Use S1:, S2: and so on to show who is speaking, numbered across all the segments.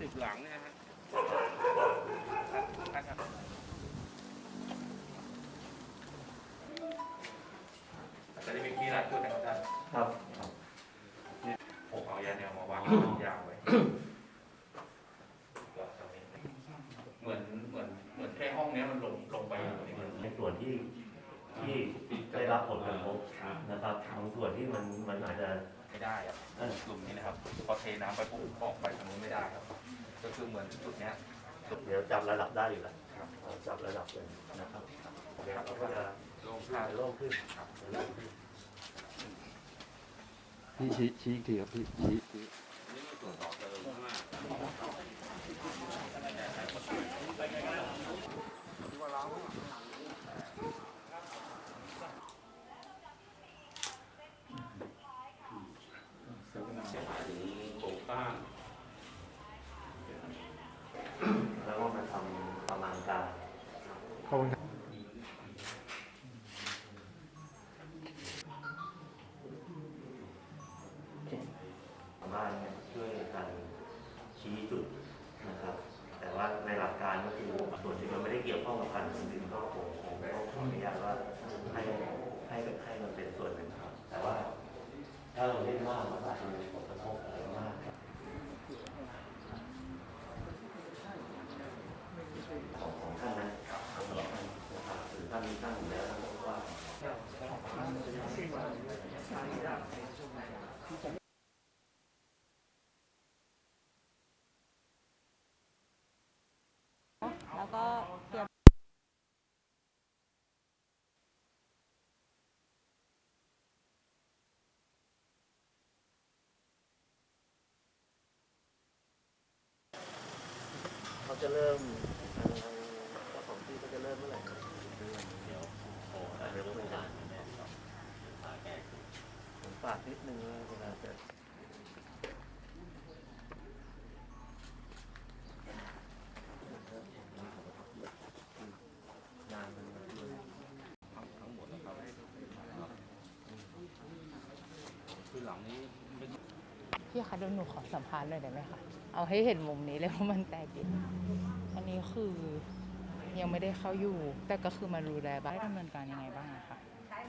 S1: สิบหลังเนี่ยฮะครับครับ
S2: จะได้มีที่รัดด้วยกันครับท่าน
S3: ครับ
S2: ผมเอายาแนวมาวางยาวไว้ก็ตรงนี้เหมือนเหมือนเหมือนแค่ห้องเนี้ยมันลงลงไปอยู่นี่มัน
S3: ในส่วนที่ที่ได้รับผลกระทบนะครับบางส่วนที่มันมันอาจจะ
S2: ไม่ได้อะกลุ่มนี้นะครับพอเทน้ำไปปุ๊บออกไปทางนู้นไม่ได้ครับ ก็คือเหมือนจุดเนี้ย
S3: เดี๋ยวจับระดับได้อยู่แล้ว
S2: ครับ
S3: เราจับระดับเลยนะครับเดี๋ยวเราก็จะ
S2: ลง
S3: จะโล่งขึ้นจะโล่งขึ้น
S4: พี่ชี้ชี้อีกทีครับพี่ชี้ชี้
S1: นี่ก็ตรวจสอบเลยข้างล่าง
S2: เสียหายถึงโครงสร้าง
S3: แล้วก็มาทำประมาณการ
S4: ขอบคุณครับ
S3: ชาวบ้านเนี่ยช่วยกันชี้จุดนะครับ แต่ว่าในหลักการก็คือส่วนที่มันไม่ได้เกี่ยวข้องกับการทำดินก็คงคงต้องขออนุญาตว่าให้ให้ให้มันเป็นส่วนหนึ่งครับ แต่ว่าถ้าเราเล่นมากมันอาจจะมีผลกระทบอะไรมากครับของของท่านนะของท่านนะครับหรือท่านตั้งแล้วท่านก็ว่า
S5: แล้วก็เตรียม
S3: เขาจะเริ่มทางเจ้าของที่เขาจะเริ่มเมื่อไหร่ เดี๋ยวโอ้อาจจะไม่นานผมฝากนิดนึงเวลาจะงานมัน
S1: ทั้งหมดนะครับคือหลังนี้
S5: พี่คะเดี๋ยวหนูขอสัมภาษณ์หน่อยได้ไหมคะ เอาให้เห็นมุมนี้เลยว่ามันแตกดิอันนี้คือ ยังไม่ได้เข้าอยู่ แต่ก็คือมาดูแลบ้านดำเนินการยังไงบ้างอะคะ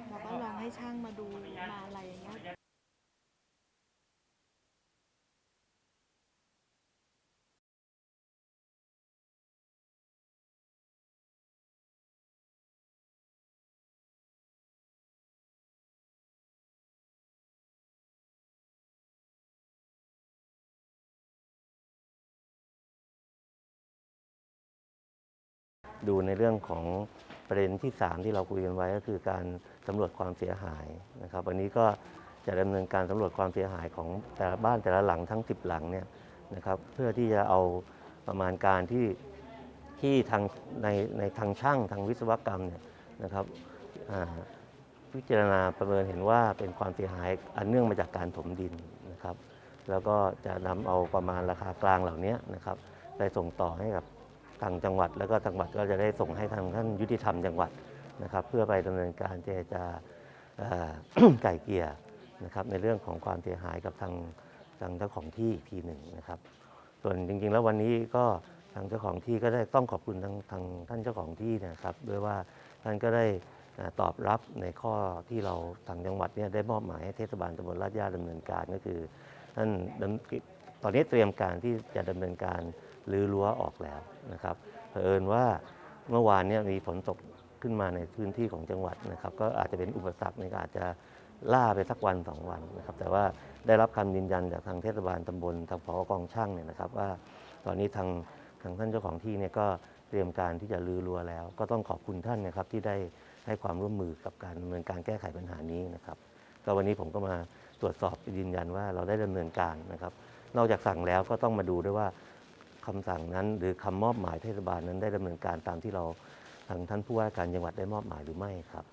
S6: เราก็ลองให้ช่างมาดูมาอะไรอย่างเงี้ย
S3: ดูในเรื่องของประเด็นที่ 3 ที่เราคุยกันไว้ก็คือการสำรวจความเสียหายนะครับวันนี้ก็จะดำเนินการสำรวจความเสียหายของแต่ละบ้านแต่ละหลังทั้ง 10 หลังเนี่ยนะครับเพื่อที่จะเอาประมาณการที่ที่ทางในในทางช่างทางวิศวกรรมเนี่ยนะครับพิจารณาประเมินเห็นว่าเป็นความเสียหายอันเนื่องมาจากการถมดินนะครับ แล้วก็จะนำเอาประมาณราคากลางเหล่านี้นะครับไปส่งต่อให้กับ ทางจังหวัด แล้วก็จังหวัดก็จะได้ส่งให้ทางท่านยุติธรรมจังหวัดนะครับ เพื่อไปดำเนินการเจรจาเอ่อไก่เกลี่ยนะครับในเรื่องของความเสียหายกับทางทางเจ้าของที่ทีหนึ่งนะครับ ส่วนจริงๆ แล้ววันนี้ก็ทางเจ้าของที่ก็ได้ต้องขอบคุณทางทางท่านเจ้าของที่นะครับด้วยว่าท่านก็ได้ตอบรับในข้อที่เราทางจังหวัดเนี่ยได้มอบหมายให้เทศบาลตำบลลาดยาดำเนินการก็คือท่านตอนนี้เตรียมการที่จะดำเนินการ รื้อรั้วออกแล้วนะครับเผอิญว่าเมื่อวานเนี่ยมีฝนตกขึ้นมาในพื้นที่ของจังหวัดนะครับ ก็อาจจะเป็นอุปสรรคในการอาจจะล่าไปสักวันสองวันนะครับ แต่ว่าได้รับคำยืนยันจากทางเทศบาลตำบลทางผอกองช่างเนี่ยนะครับ ว่าตอนนี้ทางทางท่านเจ้าของที่เนี่ยก็เตรียมการที่จะรื้อรั้วแล้ว ก็ต้องขอบคุณท่านนะครับที่ได้ให้ความร่วมมือกับการดำเนินการแก้ไขปัญหานี้นะครับ ก็วันนี้ผมก็มาตรวจสอบยืนยันว่าเราได้ดำเนินการนะครับ นอกจากสั่งแล้วก็ต้องมาดูด้วยว่า คำสั่งนั้น หรือคำมอบหมายเทศบาลนั้นได้ดำเนินการตามที่เราทางท่านผู้ว่าการจังหวัดได้มอบหมายหรือไม่ครับ